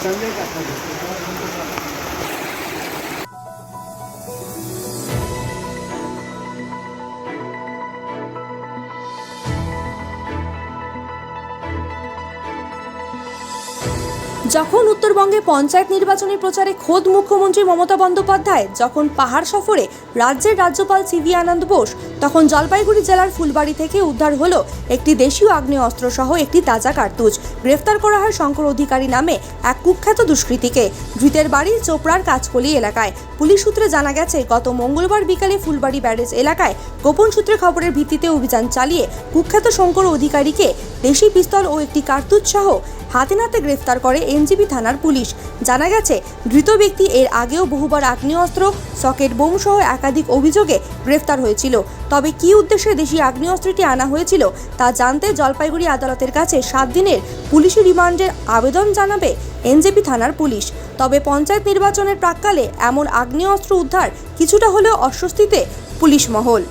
残念だったんですけど。যখন উত্তরবঙ্গে পঞ্চায়েত নির্বাচনী প্রচারে খোদ মুখ্যমন্ত্রী মমতা বন্দ্যোপাধ্যায় যখন পাহাড় সফরে রাজ্যের রাজ্যপাল সিভি আনন্দ বোস, তখন জলপাইগুড়ি জেলার ফুলবাড়ি থেকে উদ্ধার হলো একটি দেশীয় আগ্নেয়াস্ত্র সহ একটি তাজা কার্তুজ। গ্রেফতার করা হয় শঙ্কর অধিকারী নামে এক কুখ্যাত দুষ্কৃতীকে। ধৃতের বাড়ি চোপড়ার কাজকলি এলাকায়। পুলিশ সূত্রে জানা গেছে, গত মঙ্গলবার বিকালে ফুলবাড়ি ব্যারেজ এলাকায় গোপন সূত্রে খবরের ভিত্তিতে অভিযান চালিয়ে কুখ্যাত শঙ্কর অধিকারীকে দেশি পিস্তল ও একটি কার্তুজ সহ হাতে নাতে গ্রেফতার করে এনজিবি থানার পুলিশ। জানা গেছে, ধৃত ব্যক্তি এর আগেও বহুবার আগ্নেয়াস্ত্র, সকেট বোম সহ একাধিক অভিযোগে গ্রেফতার হয়েছিল। তবে কী উদ্দেশ্যে দেশি আগ্নেয়াস্ত্রটি আনা হয়েছিল তা জানতে জলপাইগুড়ি আদালতের কাছে সাত দিনের পুলিশি রিমান্ডের আবেদন জানাবে এনজেপি থানার পুলিশ। তবে পঞ্চায়েত নির্বাচনের প্রাককালে এমন আগ্নেয়াস্ত্র উদ্ধার কিছুটা হলেও অস্বস্তিতে পুলিশ মহল।